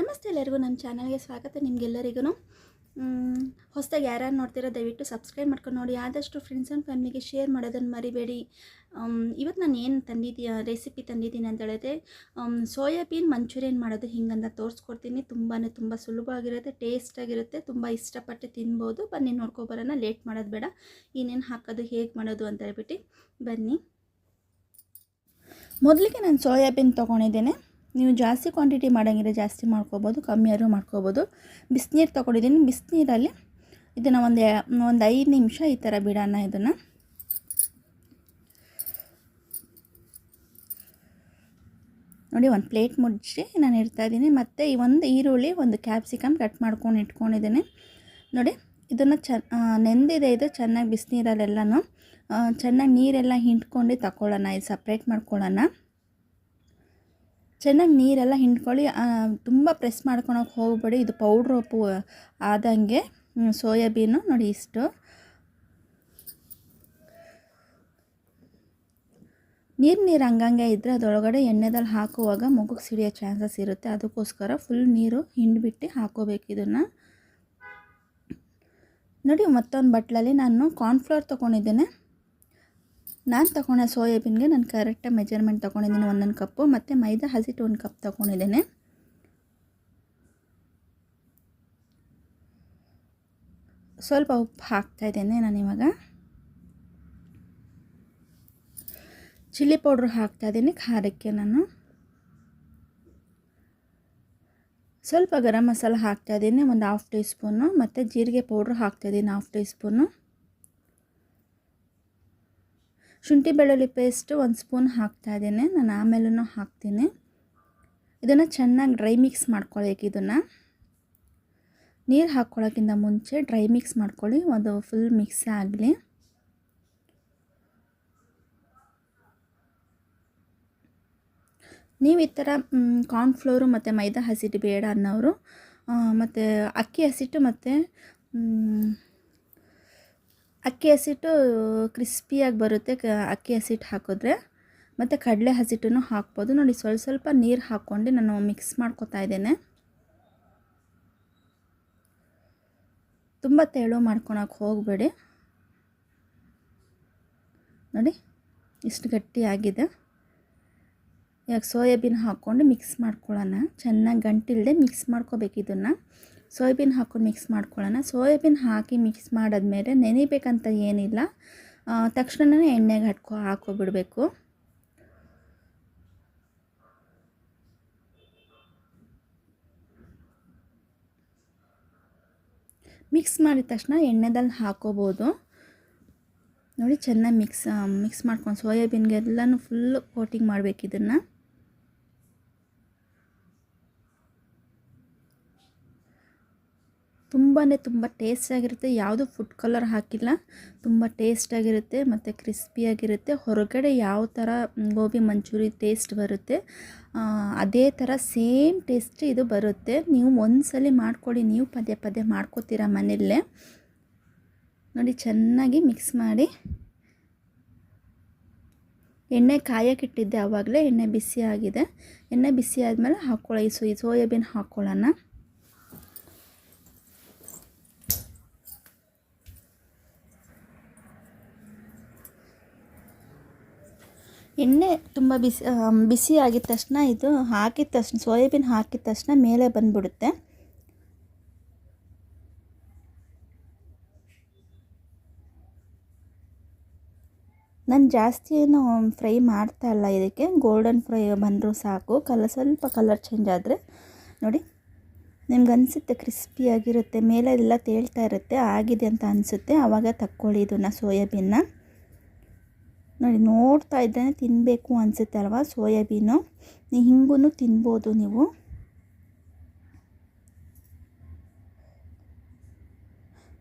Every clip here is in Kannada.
ನಮಸ್ತೆ ಎಲ್ಲರಿಗೂ ನಮ್ಮ ಚಾನಲ್ಗೆ ಸ್ವಾಗತ ನಿಮಗೆಲ್ಲರಿಗೂ ಹೊಸದಾಗಿ ಯಾರ್ಯಾರು ನೋಡ್ತೀರೋ ದಯವಿಟ್ಟು ಸಬ್ಸ್ಕ್ರೈಬ್ ಮಾಡ್ಕೊಂಡು ನೋಡಿ, ಆದಷ್ಟು ಫ್ರೆಂಡ್ಸ್ ಆ್ಯಂಡ್ ಫ್ಯಾಮಿಲಿಗೆ ಶೇರ್ ಮಾಡೋದನ್ನು ಮರಿಬೇಡಿ. ಇವತ್ತು ನಾನು ಏನು ತಂದಿದ್ದೀಯ ರೆಸಿಪಿ ತಂದಿದ್ದೀನಿ ಅಂತ ಹೇಳಿದ್ರೆ ಸೋಯಾಬೀನ್ ಮಂಚೂರಿಯನ್ ಮಾಡೋದು ಹಿಂಗಂತ ತೋರಿಸ್ಕೊಡ್ತೀನಿ. ತುಂಬಾ ತುಂಬ ಸುಲಭವಾಗಿರುತ್ತೆ ಟೇಸ್ಟಾಗಿರುತ್ತೆ ತುಂಬ ಇಷ್ಟಪಟ್ಟು ತಿನ್ಬೋದು. ಬನ್ನಿ ನೋಡ್ಕೊಬರೋಣ ಲೇಟ್ ಮಾಡೋದು ಬೇಡ. ಏನೇನು ಹಾಕೋದು, ಹೇಗೆ ಮಾಡೋದು ಅಂತ ಹೇಳ್ಬಿಟ್ಟು ಬನ್ನಿ. ಮೊದಲಿಗೆ ನಾನು ಸೋಯಾಬೀನ್ ತೊಗೊಂಡಿದ್ದೇನೆ. ನೀವು ಜಾಸ್ತಿ ಕ್ವಾಂಟಿಟಿ ಮಾಡೋಂಗಿದ್ರೆ ಜಾಸ್ತಿ ಮಾಡ್ಕೋಬೋದು ಆದರೂ ಮಾಡ್ಕೋಬೋದು. ಬಿಸಿನೀರು ತೊಗೊಂಡಿದ್ದೀನಿ, ಬಿಸಿನೀರಲ್ಲಿ ಇದನ್ನು ಒಂದು ಒಂದು ಐದು ನಿಮಿಷ ಈ ಥರ ಬಿಡೋಣ ಇದನ್ನು. ನೋಡಿ ಒಂದು ಪ್ಲೇಟ್ ಮುಚ್ಚಿ ನಾನು ಇಡ್ತಾ ಇದ್ದೀನಿ. ಮತ್ತು ಈ ಒಂದು ಈರುಳ್ಳಿ ಒಂದು ಕ್ಯಾಪ್ಸಿಕಮ್ ಕಟ್ ಮಾಡ್ಕೊಂಡು ಇಟ್ಕೊಂಡಿದ್ದೀನಿ. ನೋಡಿ, ಇದನ್ನು ಚ ನೆಂದಿದೆ ಇದು ಚೆನ್ನಾಗಿ ಬಿಸಿನೀರಲ್ಲೆಲ್ಲನೂ. ಚೆನ್ನಾಗಿ ನೀರೆಲ್ಲ ಹಿಂಡ್ಕೊಂಡು ತಗೊಳ್ಳೋಣ ಇದು ಸಪ್ರೇಟ್ ಮಾಡ್ಕೊಳ್ಳೋಣ. ಚೆನ್ನಾಗಿ ನೀರೆಲ್ಲ ಹಿಂಡ್ಕೊಳ್ಳಿ ತುಂಬ ಪ್ರೆಸ್ ಮಾಡ್ಕೊಳಕ್ಕೆ ಹೋಗಬೇಡಿ. ಇದು ಪೌಡ್ರ್ ಉಪ್ಪು ಆದಂಗೆ ಸೋಯಾಬೀನು ನೋಡಿ ಇಷ್ಟು. ನೀರು ನೀರು ಹಂಗಂಗೆ ಇದ್ದರೆ ಅದರೊಳಗಡೆ ಎಣ್ಣೆದಲ್ಲಿ ಹಾಕುವಾಗ ಮುಖಕ್ಕೆ ಸಿಡಿಯೋ ಚಾನ್ಸಸ್ ಇರುತ್ತೆ. ಅದಕ್ಕೋಸ್ಕರ ಫುಲ್ ನೀರು ಹಿಂಡ್ಬಿಟ್ಟು ಹಾಕೋಬೇಕು ಇದನ್ನು. ನೋಡಿ ಮತ್ತೊಂದು ಬಟ್ಲಲ್ಲಿ ನಾನು ಕಾರ್ನ್ಫ್ಲವರ್ ತೊಗೊಂಡಿದ್ದೇನೆ. ನಾನು ತೊಗೊಂಡೆ ಸೋಯಾಬೀನ್ಗೆ ನಾನು ಕರೆಕ್ಟಾಗಿ ಮೆಜರ್ಮೆಂಟ್ ತೊಗೊಂಡಿದ್ದೀನಿ. ಒಂದೊಂದು ಕಪ್ಪು ಮತ್ತು ಮೈದಾ ಹಸಿಟ್ಟು ಒಂದು ಕಪ್ ತೊಗೊಂಡಿದ್ದೇನೆ. ಸ್ವಲ್ಪ ಉಪ್ಪು ಹಾಕ್ತಾಯಿದ್ದೇನೆ ನಾನು ಇವಾಗ. ಚಿಲ್ಲಿ ಪೌಡ್ರ್ ಹಾಕ್ತಾಯಿದ್ದೀನಿ ಖಾರಕ್ಕೆ ನಾನು. ಸ್ವಲ್ಪ ಗರಂ ಮಸಾಲ ಹಾಕ್ತಾಯಿದ್ದೀನಿ ಒಂದು ಹಾಫ್ ಟೀ ಸ್ಪೂನು ಮತ್ತು ಜೀರಿಗೆ ಪೌಡ್ರ್ ಹಾಕ್ತಾಯಿದ್ದೀನಿ ಹಾಫ್ ಟೀ ಸ್ಪೂನು ಶುಂಠಿ ಬೆಳ್ಳುಳ್ಳಿ ಪೇಸ್ಟ್ ಒಂದು ಸ್ಪೂನ್ ಹಾಕ್ತಾಯಿದ್ದೀನಿ ನಾನು ಆಮೇಲೂ ಹಾಕ್ತೀನಿ. ಇದನ್ನು ಚೆನ್ನಾಗಿ ಡ್ರೈ ಮಿಕ್ಸ್ ಮಾಡ್ಕೊಳ್ಬೇಕು ಇದನ್ನು. ನೀರು ಹಾಕ್ಕೊಳ್ಳೋಕ್ಕಿಂತ ಮುಂಚೆ ಡ್ರೈ ಮಿಕ್ಸ್ ಮಾಡ್ಕೊಳ್ಳಿ. ಒಂದು ಫುಲ್ ಮಿಕ್ಸ್ ಆಗಲಿ. ನೀವು ಈ ಥರ ಕಾರ್ನ್ಫ್ಲೋರು ಮತ್ತು ಮೈದಾ ಹಸಿಟ್ಟು ಬೇಡ ಅನ್ನೋರು ಮತ್ತು ಅಕ್ಕಿ ಹಸಿಟ್ಟು ಮತ್ತು ಅಕ್ಕಿ ಹಸಿಟ್ಟು ಕ್ರಿಸ್ಪಿಯಾಗಿ ಬರುತ್ತೆ. ಅಕ್ಕಿ ಹಸಿಟ್ಟು ಹಾಕಿದ್ರೆ ಮತ್ತು ಕಡಲೆ ಹಸಿಟ್ಟನ್ನು ಹಾಕ್ಬೋದು. ನೋಡಿ, ಸ್ವಲ್ಪ ಸ್ವಲ್ಪ ನೀರು ಹಾಕ್ಕೊಂಡು ನಾನು ಮಿಕ್ಸ್ ಮಾಡ್ಕೊತಾ ಇದ್ದೇನೆ. ತುಂಬ ತೆಳು ಮಾಡ್ಕೊಳಕ್ಕೆ ಹೋಗಬೇಡಿ. ನೋಡಿ, ಇಷ್ಟು ಗಟ್ಟಿಯಾಗಿದೆ. ಇವಾಗ ಸೋಯಾಬೀನ್ ಹಾಕ್ಕೊಂಡು ಮಿಕ್ಸ್ ಮಾಡ್ಕೊಳ್ಳೋಣ. ಚೆನ್ನಾಗಿ ಗಂಟಿಲ್ಲದೆ ಮಿಕ್ಸ್ ಮಾಡ್ಕೋಬೇಕು ಇದನ್ನು. ಸೋಯಾಬೀನ್ ಹಾಕ್ಕೊಂಡು ಮಿಕ್ಸ್ ಮಾಡ್ಕೊಳ್ಳೋಣ. ಸೋಯಾಬೀನ್ ಹಾಕಿ ಮಿಕ್ಸ್ ಮಾಡಿದ್ಮೇಲೆ ನೆನಿಬೇಕಂತ ಏನಿಲ್ಲ. ತಕ್ಷಣನೇ ಎಣ್ಣೆಗೆ ಹಟ್ಕೊ ಹಾಕೋಬಿಡಬೇಕು ಮಿಕ್ಸ್ ಮಾಡಿದ ತಕ್ಷಣ ಎಣ್ಣೆದಲ್ಲಿ ಹಾಕೋಬೋದು ನೋಡಿ ಚೆನ್ನಾಗಿ ಮಿಕ್ಸ್ ಮಿಕ್ಸ್ ಮಾಡ್ಕೊಂಡು ಸೋಯಾಬೀನ್ಗೆಲ್ಲನೂ ಫುಲ್ಲು ಕೋಟಿಂಗ್ ಮಾಡಬೇಕು ಇದನ್ನು. ತುಂಬಾ ತುಂಬ ಟೇಸ್ಟಾಗಿರುತ್ತೆ ಯಾವುದು ಫುಡ್ ಕಲರ್ ಹಾಕಿಲ್ಲ. ತುಂಬ ಟೇಸ್ಟಾಗಿರುತ್ತೆ ಮತ್ತು ಕ್ರಿಸ್ಪಿಯಾಗಿರುತ್ತೆ ಹೊರಗಡೆ ಯಾವ ಥರ ಗೋಬಿ ಮಂಚೂರಿ ಟೇಸ್ಟ್ ಬರುತ್ತೆ ಅದೇ ಥರ ಸೇಮ್ ಟೇಸ್ಟ್ ಇದು ಬರುತ್ತೆ. ನೀವು ಒಂದ್ಸಲ ಮಾಡಿಕೊಡಿ. ನೀವು ಪದೇ ಪದೇ ಮಾಡ್ಕೋತೀರ ಮನೆಯಲ್ಲೇ. ನೋಡಿ, ಚೆನ್ನಾಗಿ ಮಿಕ್ಸ್ ಮಾಡಿ. ಎಣ್ಣೆ ಕಾಯಕ್ಕಿಟ್ಟಿದ್ದೆ ಆವಾಗಲೇ ಎಣ್ಣೆ ಬಿಸಿ ಆಗಿದೆ. ಎಣ್ಣೆ ಬಿಸಿ ಆದಮೇಲೆ ಹಾಕ್ಕೊಳ್ಳಿ. ಈ ಸೋಯಾಬೀನ್ ಹಾಕ್ಕೊಳ್ಳೋಣ. ಎಣ್ಣೆ ತುಂಬ ಬಿಸಿ ಬಿಸಿ ಆಗಿದ ತಕ್ಷಣ ಇದು ಹಾಕಿದ ತಕ್ಷಣ, ಸೋಯಾಬೀನ್ ಹಾಕಿದ ತಕ್ಷಣ ಮೇಲೆ ಬಂದುಬಿಡುತ್ತೆ. ನಾನು ಜಾಸ್ತಿ ಏನು ಫ್ರೈ ಮಾಡ್ತಾ ಇಲ್ಲ ಇದಕ್ಕೆ. ಗೋಲ್ಡನ್ ಫ್ರೈ ಬಂದರೂ ಸಾಕು. ಕಲರ್, ಸ್ವಲ್ಪ ಕಲರ್ ಚೇಂಜ್ ಆದರೆ. ನೋಡಿ, ನಿಮ್ಗೆ ಅನಿಸುತ್ತೆ ಕ್ರಿಸ್ಪಿಯಾಗಿರುತ್ತೆ ಮೇಲೆ ಎಲ್ಲ ತೇಳ್ತಾ ಇರುತ್ತೆ, ಆಗಿದೆ ಅಂತ ಅನಿಸುತ್ತೆ. ಆವಾಗ ತಕ್ಕೊಳ್ಳಿ ಇದನ್ನು, ಸೋಯಾಬೀನ್ನ. ನೋಡಿ, ನೋಡ್ತಾ ಇದ್ದರೆ ತಿನ್ನಬೇಕು ಅನಿಸುತ್ತೆ ಅಲ್ವಾ ಸೋಯಾಬೀನು? ಹಿಂಗೂ ತಿನ್ಬೋದು ನೀವು.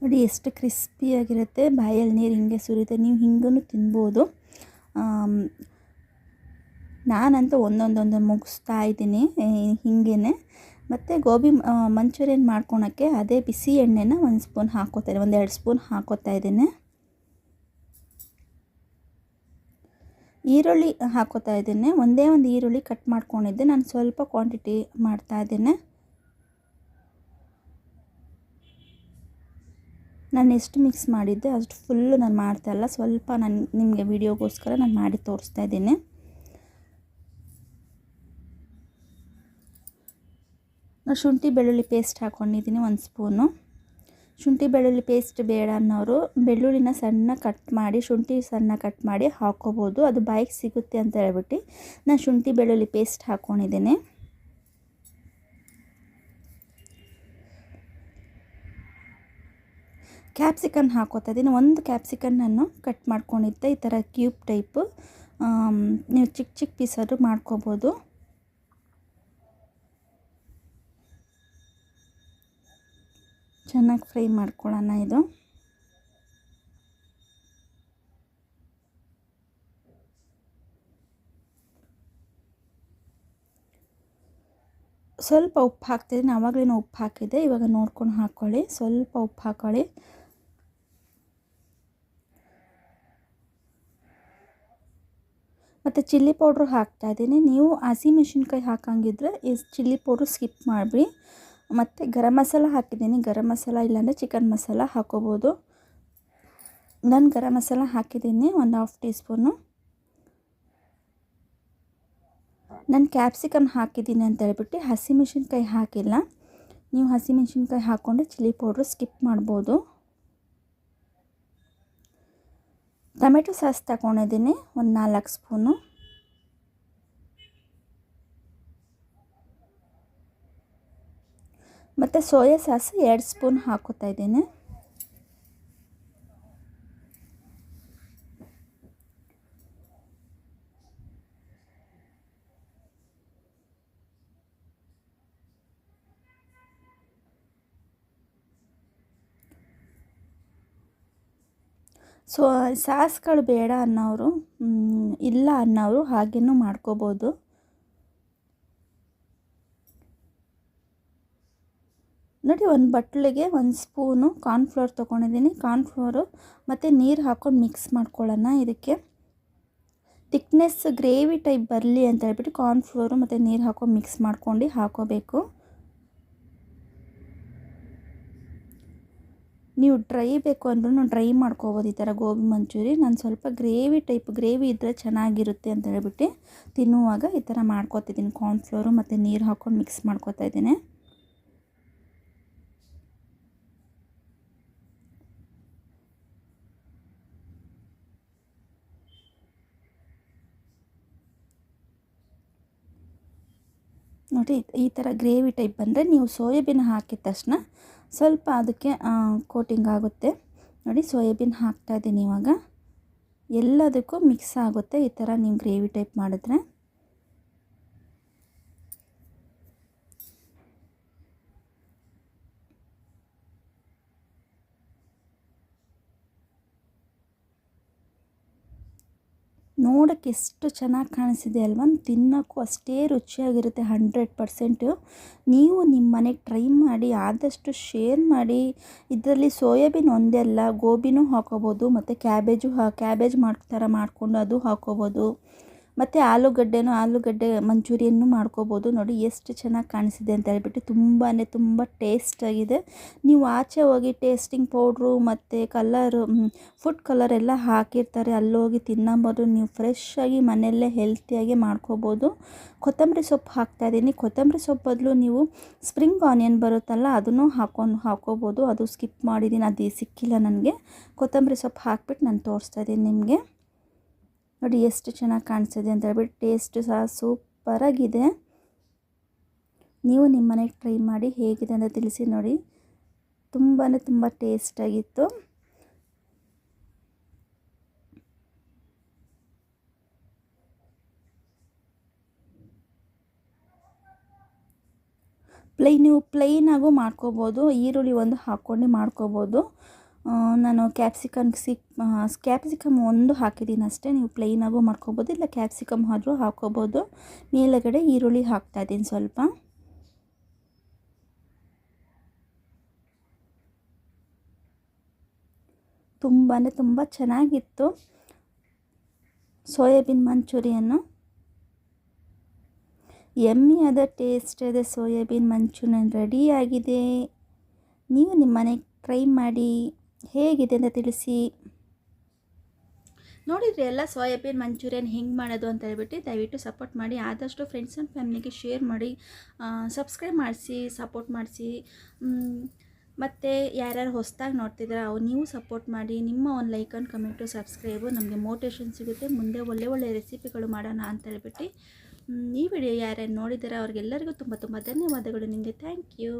ನೋಡಿ, ಎಷ್ಟು ಕ್ರಿಸ್ಪಿಯಾಗಿರುತ್ತೆ ಬಾಯಲ್ಲಿ ನೀರು ಹಿಂಗೆ ಸುರಿಯುತ್ತೆ, ನೀವು ಹಿಂಗೂ ತಿನ್ಬೋದು. ನಾನಂತೂ ಒಂದೊಂದೊಂದು ಮುಗಿಸ್ತಾ ಇದ್ದೀನಿ ಹಿಂಗೇ ಮತ್ತು ಗೋಬಿ ಮಂಚೂರಿಯನ್ ಮಾಡ್ಕೊಳಕ್ಕೆ ಅದೇ ಬಿಸಿ ಎಣ್ಣೆನ ಒಂದು ಸ್ಪೂನ್ ಹಾಕೋತಾರೆ ಒಂದು ಎರಡು ಸ್ಪೂನ್ ಹಾಕೋತಾ ಇದ್ದೀನಿ. ಈರುಳ್ಳಿ ಹಾಕೋತಾ ಇದ್ದೇನೆ. ಒಂದೇ ಒಂದು ಈರುಳ್ಳಿ ಕಟ್ ಮಾಡ್ಕೊಂಡಿದ್ದೆ. ನಾನು ಸ್ವಲ್ಪ ಕ್ವಾಂಟಿಟಿ ಮಾಡ್ತಾ ಇದ್ದೇನೆ. ನಾನು ಎಷ್ಟು ಮಿಕ್ಸ್ ಮಾಡಿದ್ದೆ ಅಷ್ಟು ಫುಲ್ಲು ನಾನು ಮಾಡ್ತಾ ಇಲ್ಲ. ಸ್ವಲ್ಪ ನಾನು ನಿಮಗೆ ವಿಡಿಯೋಗೋಸ್ಕರ ನಾನು ಮಾಡಿ ತೋರಿಸ್ತಾ ಇದ್ದೀನಿ. ಶುಂಠಿ ಬೆಳ್ಳುಳ್ಳಿ ಪೇಸ್ಟ್ ಹಾಕ್ಕೊಂಡಿದ್ದೀನಿ ಒಂದು ಸ್ಪೂನು ಶುಂಠಿ ಬೆಳ್ಳುಳ್ಳಿ ಪೇಸ್ಟ್ ಬೇಡ ಅನ್ನೋರು ಬೆಳ್ಳುಳ್ಳಿನ ಸಣ್ಣ ಕಟ್ ಮಾಡಿ, ಶುಂಠಿ ಸಣ್ಣ ಕಟ್ ಮಾಡಿ ಹಾಕೋಬೋದು. ಅದು ಬಾಯಿಗೆ ಸಿಗುತ್ತೆ ಅಂತ ಹೇಳ್ಬಿಟ್ಟು ನಾನು ಶುಂಠಿ ಬೆಳ್ಳುಳ್ಳಿ ಪೇಸ್ಟ್ ಹಾಕ್ಕೊಂಡಿದ್ದೀನಿ ಕ್ಯಾಪ್ಸಿಕನ್ ಹಾಕೋತಾ ಇದ್ದೀನಿ. ಒಂದು ಕ್ಯಾಪ್ಸಿಕನ್ ನಾನು ಕಟ್ ಮಾಡ್ಕೊಂಡಿದ್ದೆ. ಈ ಥರ ಕ್ಯೂಬ್ ಟೈಪು ನೀವು ಚಿಕ್ಕ ಚಿಕ್ಕ ಪೀಸಾದರೂ ಮಾಡ್ಕೋಬೋದು. ಚೆನ್ನಾಗಿ ಫ್ರೈ ಮಾಡ್ಕೊಳ್ಳೋಣ ಇದು. ಸ್ವಲ್ಪ ಉಪ್ಪು ಹಾಕ್ತಿದ್ದೀನಿ. ಆವಾಗಲೇ ಉಪ್ಪು ಹಾಕಿದ್ದೆ. ಇವಾಗ ನೋಡ್ಕೊಂಡು ಹಾಕ್ಕೊಳ್ಳಿ ಸ್ವಲ್ಪ ಉಪ್ಪು ಹಾಕ್ಕೊಳ್ಳಿ ಮತ್ತು ಚಿಲ್ಲಿ ಪೌಡ್ರು ಹಾಕ್ತಾಯಿದ್ದೀನಿ ನೀವು ಹಸಿಮೆಣ್ಸಿನ್ಕಾಯಿ ಹಾಕಂಗಿದ್ರೆ ಈ ಚಿಲ್ಲಿ ಪೌಡ್ರು ಸ್ಕಿಪ್ ಮಾಡಿಬಿಡಿ. ಮತ್ತು ಗರಂ ಮಸಾಲ ಹಾಕಿದ್ದೀನಿ. ಗರಂ ಮಸಾಲ ಇಲ್ಲಾಂದರೆ ಚಿಕನ್ ಮಸಾಲ ಹಾಕೋಬೋದು. ನಾನು ಗರಂ ಮಸಾಲ ಹಾಕಿದ್ದೀನಿ ಒಂದು ಹಾಫ್ ಟೀ ಸ್ಪೂನು ನಾನು ಕ್ಯಾಪ್ಸಿಕಮ್ ಹಾಕಿದ್ದೀನಿ ಅಂತ ಹೇಳ್ಬಿಟ್ಟು ಹಸಿಮೆಣ್ಸಿನ್ಕಾಯಿ ಹಾಕಿಲ್ಲ. ನೀವು ಹಸಿಮೆಣ್ಸಿನ್ಕಾಯಿ ಹಾಕ್ಕೊಂಡು ಚಿಲ್ಲಿ ಪೌಡ್ರ್ ಸ್ಕಿಪ್ ಮಾಡ್ಬೋದು. ಟೊಮೆಟೊ ಸಾಸ್ ತಗೊಂಡಿದ್ದೀನಿ ಒಂದು ನಾಲ್ಕು ಸ್ಪೂನು ಮತ್ತು ಸೋಯಾ ಸಾಸ್ ಎರಡು ಸ್ಪೂನ್ ಹಾಕೋತಾ ಇದ್ದೀನಿ. ಸೊ, ಸಾಸ್ಗಳು ಬೇಡ ಅನ್ನೋರು ಇಲ್ಲ ಅನ್ನೋರು ಹಾಗೇನೂ ಮಾಡ್ಕೋಬೋದು. ನೋಡಿ, ಒಂದು ಬಟ್ಲಿಗೆ ಒಂದು ಸ್ಪೂನು ಕಾರ್ನ್ಫ್ಲೋರ್ ತೊಗೊಂಡಿದ್ದೀನಿ. ಕಾರ್ನ್ಫ್ಲೋರು ಮತ್ತು ನೀರು ಹಾಕ್ಕೊಂಡು ಮಿಕ್ಸ್ ಮಾಡ್ಕೊಳ್ಳೋಣ ಇದಕ್ಕೆ. ತಿಕ್ನೆಸ್ ಗ್ರೇವಿ ಟೈಪ್ ಬರಲಿ ಅಂತ ಹೇಳ್ಬಿಟ್ಟು ಕಾರ್ನ್ಫ್ಲೋರು ಮತ್ತು ನೀರು ಹಾಕೊಂಡು ಮಿಕ್ಸ್ ಮಾಡ್ಕೊಂಡು ಹಾಕೋಬೇಕು. ನೀವು ಡ್ರೈ ಬೇಕು ಅಂದ್ರೂ ಡ್ರೈ ಮಾಡ್ಕೋಬೋದು ಈ ಥರ ಗೋಬಿ ಮಂಚೂರಿ. ನಾನು ಸ್ವಲ್ಪ ಗ್ರೇವಿ ಟೈಪ್ ಗ್ರೇವಿ ಇದ್ದರೆ ಚೆನ್ನಾಗಿರುತ್ತೆ ಅಂತ ಹೇಳ್ಬಿಟ್ಟು ತಿನ್ನುವಾಗ ಈ ಥರ ಮಾಡ್ಕೋತಿದ್ದೀನಿ. ಕಾರ್ನ್ಫ್ಲೋರು ಮತ್ತು ನೀರು ಹಾಕ್ಕೊಂಡು ಮಿಕ್ಸ್ ಮಾಡ್ಕೋತಾ ಇದ್ದೀನಿ. ನೋಡಿ, ಈ ಥರ ಗ್ರೇವಿ ಟೈಪ್ ಬಂದರೆ ನೀವು ಸೋಯಾಬೀನ್ ಹಾಕಿದ ತಕ್ಷಣ ಸ್ವಲ್ಪ ಅದಕ್ಕೆ ಕೋಟಿಂಗ್ ಆಗುತ್ತೆ. ನೋಡಿ, ಸೋಯಾಬೀನ್ ಹಾಕ್ತಾಯಿದ್ದೀನಿ ಇವಾಗ. ಎಲ್ಲದಕ್ಕೂ ಮಿಕ್ಸ್ ಆಗುತ್ತೆ ಈ ಥರ ನೀವು ಗ್ರೇವಿ ಟೈಪ್ ಮಾಡಿದ್ರೆ. ನೋಡೋಕ್ಕೆ ಎಷ್ಟು ಚೆನ್ನಾಗಿ ಕಾಣಿಸಿದೆ ಅಲ್ವಾ? ತಿನ್ನೋಕ್ಕೂ ಅಷ್ಟೇ ರುಚಿಯಾಗಿರುತ್ತೆ, ಹಂಡ್ರೆಡ್ ಪರ್ಸೆಂಟು. ನೀವು ನಿಮ್ಮ ಮನೆಗೆ ಟ್ರೈ ಮಾಡಿ, ಆದಷ್ಟು ಶೇರ್ ಮಾಡಿ. ಇದರಲ್ಲಿ ಸೋಯಾಬೀನ್ ಒಂದೇ ಅಲ್ಲ, ಗೋಬಿನೂ ಹಾಕೋಬೋದು, ಮತ್ತು ಕ್ಯಾಬೇಜು ಹಾ ಕ್ಯಾಬೇಜ್ ಮಾಡ್ತಾರ ಮಾಡಿಕೊಂಡು ಅದು ಹಾಕೋಬೋದು. ಮತ್ತು ಆಲೂಗಡ್ಡೆನೂ ಆಲೂಗಡ್ಡೆ ಮಂಚೂರಿಯನ್ನು ಮಾಡ್ಕೋಬೋದು. ನೋಡಿ ಎಷ್ಟು ಚೆನ್ನಾಗಿ ಕಾಣಿಸಿದೆ ಅಂತ ಹೇಳ್ಬಿಟ್ಟು ತುಂಬಾ ತುಂಬ ಟೇಸ್ಟಾಗಿದೆ ನೀವು ಆಚೆ ಹೋಗಿ ಟೇಸ್ಟಿಂಗ್ ಪೌಡ್ರು ಮತ್ತು ಕಲರು ಫುಡ್ ಕಲರ್ ಎಲ್ಲ ಹಾಕಿರ್ತಾರೆ. ಅಲ್ಲೋಗಿ ತಿನ್ನಬೋದು. ನೀವು ಫ್ರೆಶ್ಶಾಗಿ ಮನೆಯಲ್ಲೇ ಹೆಲ್ತಿಯಾಗಿ ಮಾಡ್ಕೋಬೋದು. ಕೊತ್ತಂಬರಿ ಸೊಪ್ಪು ಹಾಕ್ತಾಯಿದ್ದೀನಿ ಕೊತ್ತಂಬರಿ ಸೊಪ್ಪು ಬದಲು ನೀವು ಸ್ಪ್ರಿಂಗ್ ಆನಿಯನ್ ಬರುತ್ತಲ್ಲ ಅದನ್ನು ಹಾಕೊಂಡು ಹಾಕೋಬೋದು ಅದು ಸ್ಕಿಪ್ ಮಾಡಿದ್ದೀನಿ. ಅದು ಸಿಕ್ಕಿಲ್ಲ ನನಗೆ. ಕೊತ್ತಂಬರಿ ಸೊಪ್ಪು ಹಾಕ್ಬಿಟ್ಟು ನಾನು ತೋರಿಸ್ತಾ ಇದ್ದೀನಿ ನಿಮಗೆ. ನೋಡಿ ಎಷ್ಟು ಚೆನ್ನಾಗಿ ಕಾಣಿಸ್ತಿದೆ ಅಂತ ಹೇಳ್ಬಿಟ್ಟು ಟೇಸ್ಟ್ ಸಹ ಸೂಪರಾಗಿದೆ ನೀವು ನಿಮ್ಮ ಮನೆಗೆ ಟ್ರೈ ಮಾಡಿ ಹೇಗಿದೆ ಅಂತ ತಿಳಿಸಿ ನೋಡಿ. ತುಂಬಾ ತುಂಬ ಟೇಸ್ಟಾಗಿತ್ತು ಪ್ಲೈ ನೀವು ಪ್ಲೈನಾಗೂ ಮಾಡ್ಕೋಬೋದು, ಈರುಳ್ಳಿ ಒಂದು ಹಾಕ್ಕೊಂಡು ಮಾಡ್ಕೋಬೋದು. ನಾನು ಕ್ಯಾಪ್ಸಿಕಮ್ ಸಿಕ್ ಕ್ಯಾಪ್ಸಿಕಮ್ ಒಂದು ಹಾಕಿದ್ದೀನಿ ಅಷ್ಟೇ. ನೀವು ಪ್ಲೈನಾಗೂ ಮಾಡ್ಕೋಬೋದು, ಇಲ್ಲ ಕ್ಯಾಪ್ಸಿಕಮ್ ಆದರೂ ಹಾಕ್ಕೋಬೋದು ಮೇಲುಗಡೆ ಈರುಳ್ಳಿ ಹಾಕ್ತಾಯಿದ್ದೀನಿ ಸ್ವಲ್ಪ. ತುಂಬಾ ತುಂಬ ಚೆನ್ನಾಗಿತ್ತು. ಸೋಯಾಬೀನ್ ಮಂಚೂರಿಯನ್ನು. ಎಮ್ಮಿಯಾದ ಟೇಸ್ಟ್ ಇದೆ ಸೋಯಾಬೀನ್ ಮಂಚೂರಿಯನ್ ರೆಡಿಯಾಗಿದೆ ನೀವು ನಿಮ್ಮ ಮನೆಗೆ ಟ್ರೈ ಮಾಡಿ. ಹೇಗಿದೆ ಅಂತ ತಿಳಿಸಿ. ನೋಡಿದ್ರಿ ಎಲ್ಲ ಸೋಯಾಬೀನ್, ಮಂಚೂರಿಯನ್ ಹೆಂಗೆ ಮಾಡೋದು ಅಂತ ಹೇಳ್ಬಿಟ್ಟು ದಯವಿಟ್ಟು ಸಪೋರ್ಟ್ ಮಾಡಿ. ಆದಷ್ಟು ಫ್ರೆಂಡ್ಸ್ ಆ್ಯಂಡ್ ಫ್ಯಾಮಿಲಿಗೆ ಶೇರ್ ಮಾಡಿ ಸಬ್ಸ್ಕ್ರೈಬ್ ಮಾಡಿಸಿ ಸಪೋರ್ಟ್ ಮಾಡಿಸಿ. ಮತ್ತು ಯಾರ್ಯಾರು ಹೊಸದಾಗಿ ನೋಡ್ತಿದ್ರೆ ಅವ್ರು ನೀವು ಸಪೋರ್ಟ್ ಮಾಡಿ. ನಿಮ್ಮ ಒಂದು ಲೈಕ್ ಆ್ಯಂಡ್ ಕಮೆಂಟು ಸಬ್ಸ್ಕ್ರೈಬು ನಮಗೆ ಮೋಟಿವೇಶನ್ ಸಿಗುತ್ತೆ. ಮುಂದೆ ಒಳ್ಳೆ ಒಳ್ಳೆ ರೆಸಿಪಿಗಳು ಮಾಡೋಣ ಅಂತ ಹೇಳ್ಬಿಟ್ಟು. ಈ ವಿಡಿಯೋ ಯಾರ್ಯಾರು ನೋಡಿದ್ದಾರೆ, ಅವ್ರಿಗೆಲ್ಲರಿಗೂ ತುಂಬ ತುಂಬ ಧನ್ಯವಾದಗಳು ನಿಮಗೆ. Thank you